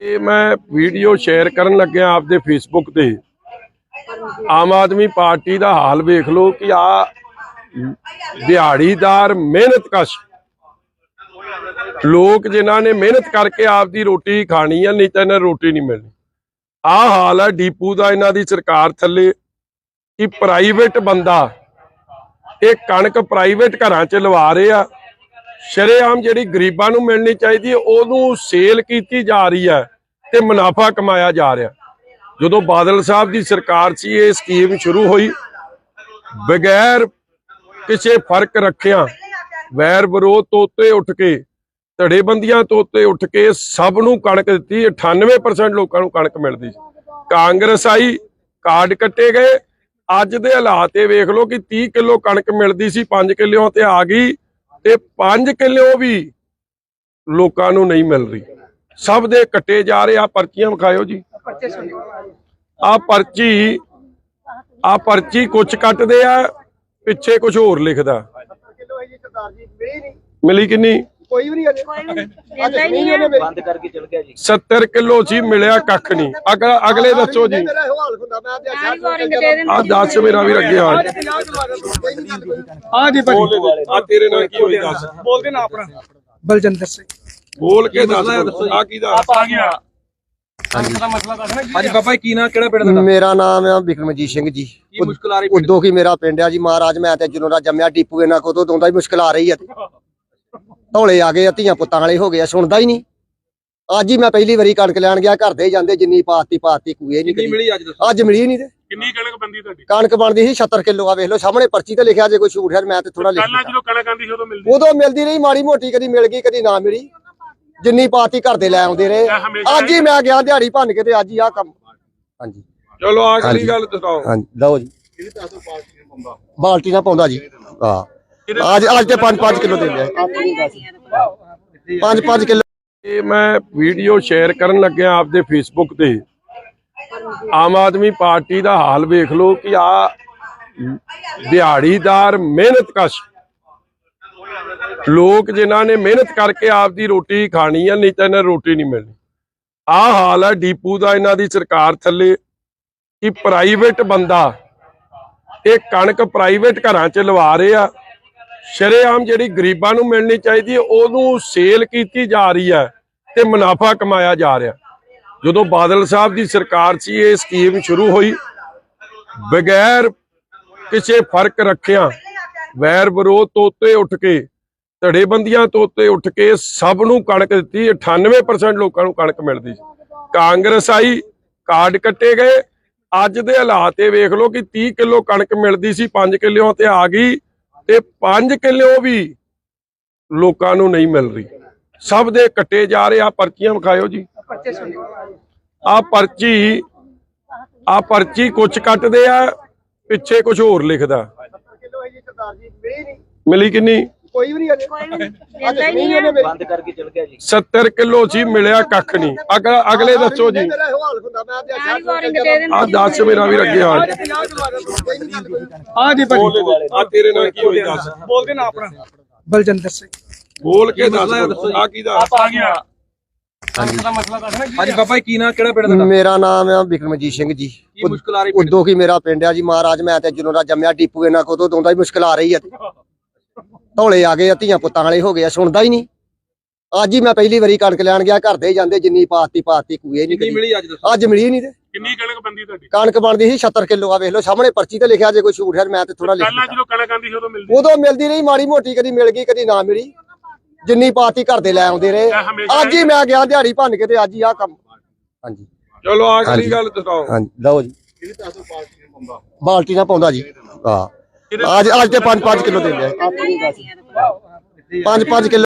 ਇਹ ਮੈਂ video share ਕਰਨ ਲੱਗਿਆ ਆਪਦੇ ਫੇਸਬੁੱਕ ਤੇ। ਆਮ ਆਦਮੀ ਪਾਰਟੀ ਦਾ ਹਾਲ ਵੇਖ ਲਓ ਕਿ ਆ ਦਿਹਾੜੀਦਾਰ ਮਿਹਨਤਕਸ਼ ਲੋਕ ਜਿਨ੍ਹਾਂ ਨੇ ਮਿਹਨਤ ਕਰਕੇ ਆਪਦੀ ਰੋਟੀ ਖਾਣੀ ਆ, ਨਹੀਂ ਤਾਂ ਇਹਨਾਂ ਨੂੰ ਰੋਟੀ ਨਹੀਂ ਮਿਲਣੀ। ਆ ਹਾਲ ਹੈ ਡੀਪੂ ਦਾ ਇਹਨਾਂ ਦੀ ਸਰਕਾਰ ਥੱਲੇ ਕਿ ਪ੍ਰਾਈਵੇਟ ਬੰਦਾ, ਇਹ ਕਣਕ ਪ੍ਰਾਈਵੇਟ ਘਰਾਂ 'ਚ ਲਵਾ ਰਹੇ। ਆ ਸ਼ਰੇਆਮ ਜਿਹੜੀ ਗਰੀਬਾਂ ਨੂੰ ਮਿਲਣੀ ਚਾਹੀਦੀ ਉਹਨੂੰ ਸੇਲ ਕੀਤੀ ਜਾ ਰਹੀ ਹੈ ਤੇ ਮੁਨਾਫਾ ਕਮਾਇਆ ਜਾ ਰਿਹਾ ਜਦੋਂ ਬਾਦਲ ਸਾਹਿਬ ਦੀ ਸਰਕਾਰ ਸੀ, ਇਹ ਸਕੀਮ ਸ਼ੁਰੂ ਹੋਈ। ਬਗੈਰ ਕਿਸੇ ਫ਼ਰਕ ਰੱਖਿਆ ਵੈਰ ਵਿਰੋਧ ਤੋਂ ਉੱਤੇ ਉੱਠ ਕੇ, ਧੜੇਬੰਦੀਆਂ ਤੋਂ ਉੱਤੇ ਉੱਠ ਕੇ ਸਭ ਨੂੰ ਕਣਕ ਦਿੱਤੀ 98% ਲੋਕਾਂ ਨੂੰ ਕਣਕ ਮਿਲਦੀ ਸੀ। ਕਾਂਗਰਸ ਆਈ, ਕਾਰਡ ਕੱਟੇ ਗਏ। ਅੱਜ ਦੇ ਹਾਲਾਤ ਇਹ ਵੇਖ ਲਓ ਕਿ 30 ਕਿਲੋ ਕਣਕ ਮਿਲਦੀ ਸੀ 5 ਕਿੱਲਿਆਂ ਤੇ ਆ ਗਈ। ਤੇ 5 ਕਿੱਲਿਓ ਵੀ ਲੋਕਾਂ ਨੂੰ ਨਹੀਂ ਮਿਲ ਰਹੀ। ਸਭ ਦੇ ਕੱਟੇ ਜਾ ਰਹੇ। ਆ ਪਰਚੀਆਂ ਵਿਖਾਇਓ ਜੀ। ਆ ਪਰਚੀ ਆ ਪਰਚੀ ਕੁਛ ਕੱਟਦੇ ਆ, ਪਿੱਛੇ ਕੁਝ ਹੋਰ ਲਿਖਦਾ। ਮਿਲੀ ਕਿੰਨੀ? ਕੋਈ ਵੀ ਨਹੀਂ ਅਜੇ ਦਿੰਦਾ ਹੀ ਨਹੀਂ ਹੈ। ਬੰਦ ਕਰਕੇ ਚਲ ਗਿਆ ਜੀ। 70 ਕਿਲੋ ਸੀ ਮਿਲਿਆ ਕੱਖ ਨਹੀਂ। ਅਗਲਾ ਅਗਲੇ ਦੱਸੋ ਜੀ। ਮੇਰਾ ਇਹ ਹਾਲ ਹੁੰਦਾ। ਮੈਂ ਤੇ ਸਾਰੀ ਵਾਰਿੰਗ ਦੇ ਦਿੰਦੇ ਆ ਦੱਸ ਮੇਰਾ ਵੀ ਅੱਗੇ ਆ। ਹਾਂ ਜੀ ਆ ਤੇਰੇ ਨਾਲ ਕੀ ਹੋਈ ਦੱਸ। ਬੋਲਦੇ ਨਾ ਆਪਣਾ। ਬਲਜਿੰਦਰ ਸਿੰਘ। ਬੋਲ ਕੇ ਦੱਸ ਆ ਕੀ ਦਾ ਆ ਗਿਆ। ਹਾਂਜੀ ਬਾਬਾ ਜੀ ਕੀ ਨਾਂ ਕਿਹੜਾ ਪਿੰਡ ਦਾ ਮੇਰਾ ਨਾਮ ਹੈ ਬਿਕਰਮਜੀਤ ਸਿੰਘ ਜੀ। ਕੀ ਮੁਸ਼ਕਲ ਆ ਰਹੀ ਪਿੰਡ? ਉਦੋਂ ਕੀ ਮੇਰਾ ਪਿੰਡ ਆ ਜੀ। ਮਹਾਰਾਜ ਮੈਂ ਤੇ ਜਦੋਂ ਦਾ ਜੰਮਿਆ ਟੀਪੂ ਇਹਨਾਂ ਕੋਲ ਤੋਂ ਦਾ ਹੀ ਮੁਸ਼ਕਲ ਆ ਰਹੀ ਹੈ ਧੌਲੇ ਆ ਗਏ ਆ ਧੀਆਂ ਪੁੱਤਾਂ ਵਾਲੇ ਹੋ ਗਏ ਆ ਸੁਣਦਾ ਹੀ ਨਹੀਂ। ਅੱਜ ਹੀ ਮੈਂ ਪਹਿਲੀ ਵਾਰੀ ਕਣਕ ਲੈਣ ਗਿਆ ਘਰ ਦੇ ਜਾਂਦੇ ਜਿੰਨੀ ਪਾਤੀ ਪਾਤੀ ਕੂਏ ਨਹੀਂ ਕਿੰਨੀ ਮਿਲੀ ਅੱਜ ਦੱਸੋ? ਅੱਜ ਮਿਲੀ ਨਹੀਂ ਤੇ। ਕਿੰਨੀ ਕਣਕ ਬੰਦੀ ਤੁਹਾਡੀ? ਕਣਕ ਬਣਦੀ ਸੀ 76 ਕਿਲੋ ਆ ਵੇਖ ਲਓ ਸਾਹਮਣੇ ਪਰਚੀ ਤੇ ਲਿਖਿਆ ਜੇ ਕੋਈ ਝੂਠ ਹੈ ਮੈਂ ਤੇ ਥੋੜਾ ਲਿਖ ਦਿੱਤਾ। ਜਦੋਂ ਕਣਕ ਆਂਦੀ ਸੀ ਉਦੋਂ ਮਿਲਦੀ ਉਦੋਂ ਮਿਲਦੀ ਰਹੀ ਮਾੜੀ ਮੋਟੀ ਕਦੀ ਮਿਲ ਗਈ ਕਦੀ ਨਾ ਮਿਲੀ। ਜਿੰਨੀ ਪਾਤੀ ਘਰ ਦੇ ਲੈ ਆਉਂਦੇ ਰਹੇ। ਅੱਜ ਹੀ ਮੈਂ ਗਿਆ ਦਿਹਾੜੀ ਭੰਨ ਕੇ ਤੇ ਅੱਜ ਹੀ ਆ ਕੰਮ। ਹਾਂਜੀ। ਚਲੋ ਆਖਰੀ। ਗੱਲ ਦੱਸੋ ਹਾਂਜੀ ਲਓ ਜੀ। ਬਾਲਟੀ ਨਾਲ ਪਾਉਂਦਾ ਜੀ। ਹਾਂ। ਅੱਜ ਅੱਜ ਤੇ 5-5 ਕਿਲੋ ਦੇ ਲਿਆ 5-5 ਕਿਲੋ। ਇਹ ਮੈਂ ਵੀਡੀਓ ਸ਼ੇਅਰ ਕਰਨ ਲੱਗਿਆ ਆਪਦੇ ਫੇਸਬੁੱਕ ਤੇ। ਆਮ ਆਦਮੀ ਪਾਰਟੀ ਦਾ ਹਾਲ ਵੇਖ ਲਓ ਕਿ ਆ ਦਿਹਾੜੀਦਾਰ ਮਿਹਨਤਕਸ਼ ਲੋਕ ਜਿਨ੍ਹਾਂ ਨੇ ਮਿਹਨਤ ਕਰਕੇ ਆਪਦੀ ਰੋਟੀ ਖਾਣੀ ਆ ਨਹੀਂ ਤਾਂ ਇਹਨਾਂ ਨੂੰ ਰੋਟੀ ਨਹੀਂ ਮਿਲਣੀ। ਆ ਹਾਲ ਹੈ ਡੀਪੂ ਦਾ ਇਹਨਾਂ ਦੀ ਸਰਕਾਰ ਥੱਲੇ। ਕਿ ਪ੍ਰਾਈਵੇਟ ਬੰਦਾ ਇਹ ਕਣਕ ਪ੍ਰਾਈਵੇਟ ਘਰਾਂ 'ਚ ਲਵਾ ਰਹੇ। ਆ ਸ਼ਰੇਆਮ ਜਿਹੜੀ ਗਰੀਬਾਂ ਨੂੰ ਮਿਲਣੀ ਚਾਹੀਦੀ ਹੈ, ਉਹਨੂੰ ਸੇਲ ਕੀਤੀ ਜਾ ਰਹੀ ਹੈ ਤੇ ਮੁਨਾਫਾ ਕਮਾਇਆ ਜਾ ਰਿਹਾ। ਜਦੋਂ ਬਾਦਲ ਸਾਹਿਬ ਦੀ ਸਰਕਾਰ ਸੀ, ਇਹ ਸਕੀਮ ਸ਼ੁਰੂ ਹੋਈ। ਬਗੈਰ ਕਿਸੇ ਫ਼ਰਕ ਰੱਖਿਆ, ਵੈਰ ਵਿਰੋਧ ਤੋਂ ਉੱਤੇ ਉੱਠ ਕੇ, ਧੜੇਬੰਦੀਆਂ ਤੋਂ ਉੱਤੇ ਉੱਠ ਕੇ ਸਭ ਨੂੰ ਕਣਕ ਦਿੱਤੀ। 98% ਲੋਕਾਂ ਨੂੰ ਕਣਕ ਮਿਲਦੀ ਸੀ। ਕਾਂਗਰਸ ਆਈ, ਕਾਰਡ ਕੱਟੇ ਗਏ। ਅੱਜ ਦੇ ਹਾਲਾਤ ਇਹ ਵੇਖ ਲਓ ਕਿ 30 ਕਿਲੋ ਕਣਕ ਮਿਲਦੀ ਸੀ 5 ਕਿੱਲਿਆਂ ਤੇ ਆ ਗਈ। ਤੇ 5 ਕਿੱਲਿਓ ਵੀ ਲੋਕਾਂ ਨੂੰ ਨਹੀਂ ਮਿਲ ਰਹੀ। ਸਭ ਦੇ ਕੱਟੇ ਜਾ ਰਹੇ ਆ ਪਰਚੀਆਂ ਵਿਖਾਇਓ ਜੀ। ਆ ਪਰਚੀ ਆ ਪਰਚੀ ਕੁਛ ਕੱਟਦੇ ਆ ਪਿੱਛੇ ਕੁਝ ਹੋਰ ਲਿਖਦਾ। ਕਿਲੋ ਹੈ ਜੀ ਸਰਦਾਰ ਜੀ ਮਿਲੀ ਨਹੀਂ ਮਿਲੀ ਕਿੰਨੀ? ਕੋਈ ਵੀ ਨਹੀਂ ਅਜੇ। ਕੋਈ ਵੀ ਦਿੰਦਾ ਹੀ ਨਹੀਂ ਹੈ। ਬੰਦ ਕਰਕੇ ਚਲ ਗਿਆ ਜੀ। 70 ਕਿਲੋ ਸੀ ਮਿਲਿਆ ਕੱਖ ਨਹੀਂ। ਅਗਲਾ ਅਗਲੇ ਦੱਸੋ ਜੀ। ਦੇ ਦਿੰਦੇ ਆ ਦੱਸ ਮੇਰਾ ਵੀ ਅੱਗੇ ਆ। ਹਾਂ ਜੀ ਭਾਜੀ। ਆ ਤੇਰੇ ਨਾਲ ਕੀ ਹੋਈ ਦੱਸ। ਬੋਲਦੇ ਨਾ ਆਪਣਾ। ਬਲਜਿੰਦਰ ਸਿੰਘ। ਬੋਲ ਕੇ ਦੱਸ ਆ ਕੀ ਦਾ ਆ ਗਿਆ ਹਾਂਜੀ। ਬਾਬਾ ਜੀ ਕੀ ਨਾਂ ਕਿਹੜਾ ਪਿੰਡ ਦਾ ਮੇਰਾ ਨਾਮ ਹੈ ਬਿਕਰਮਜੀਤ ਸਿੰਘ ਜੀ। ਕੀ ਮੁਸ਼ਕਲ ਆ ਰਹੀ ਪਿੰਡ? ਉਦੋਂ ਕੀ ਮੇਰਾ ਪਿੰਡ ਆ ਜੀ ਮਹਾਰਾਜ ਮੈਂ ਤੇ ਜਦੋਂ ਦਾ ਜੰਮਿਆ ਟੀਪੂ ਇਹਨਾਂ ਕੋਲ ਤੋਂ ਦਾ ਹੀ ਮੁਸ਼ਕਲ ਆ ਰਹੀ ਹੈ। ਧੌਲੇ ਆ ਗਏ ਆ ਧੀਆਂ ਪੁੱਤਾਂ ਵਾਲੇ ਹੋ ਗਏ ਆ ਸੁਣਦਾ ਹੀ ਨਹੀਂ। ਅੱਜ ਹੀ ਮੈਂ ਪਹਿਲੀ ਵਾਰੀ ਕਣਕ ਲੈਣ ਗਿਆ ਘਰ ਦੇ ਜਾਂਦੇ ਜਿੰਨੀ ਪਾਤੀ ਪਾਤੀ ਕੂਏ ਨਹੀਂ ਕਿੰਨੀ ਮਿਲੀ ਅੱਜ ਦੱਸੋ? ਅੱਜ ਮਿਲੀ ਨਹੀਂ ਤੇ। ਕਿੰਨੀ ਕਣਕ ਬੰਦੀ ਤੁਹਾਡੀ? ਕਣਕ ਬਣਦੀ ਸੀ 76 ਕਿਲੋ ਆ ਵੇਖ ਲਓ ਸਾਹਮਣੇ ਪਰਚੀ ਤੇ ਲਿਖਿਆ ਜੇ ਕੋਈ ਝੂਠ ਹੈ ਮੈਂ ਤੇ ਥੋੜਾ ਲਿਖ ਦਿੱਤਾ। ਜਦੋਂ ਕਣਕ ਆਂਦੀ ਸੀ ਉਦੋਂ ਮਿਲਦੀ ਉਦੋਂ ਮਿਲਦੀ ਰਹੀ ਮਾੜੀ ਮੋਟੀ ਕਦੀ ਮਿਲ ਗਈ ਕਦੀ ਨਾ ਮਿਲੀ। ਜਿੰਨੀ ਪਾਤੀ ਘਰ ਦੇ ਲੈ ਆਉਂਦੇ ਰਹੇ। ਅੱਜ ਹੀ ਮੈਂ ਗਿਆ ਦਿਹਾੜੀ ਭੰਨ ਕੇ ਤੇ ਅੱਜ ਹੀ ਆ ਕੰਮ। ਹਾਂਜੀ। ਚਲੋ ਆਖਰੀ। ਗੱਲ ਦੱਸੋ ਹਾਂਜੀ ਲਓ ਜੀ। ਬਾਲਟੀ ਨਾਲ ਪਾਉਂਦਾ ਜੀ। ਹਾਂ। ਅੱਜ ਅੱਜ ਤੇ 5-5 ਕਿਲੋ ਦੇ ਲਿਆ। 5-5 ਕਿਲੋ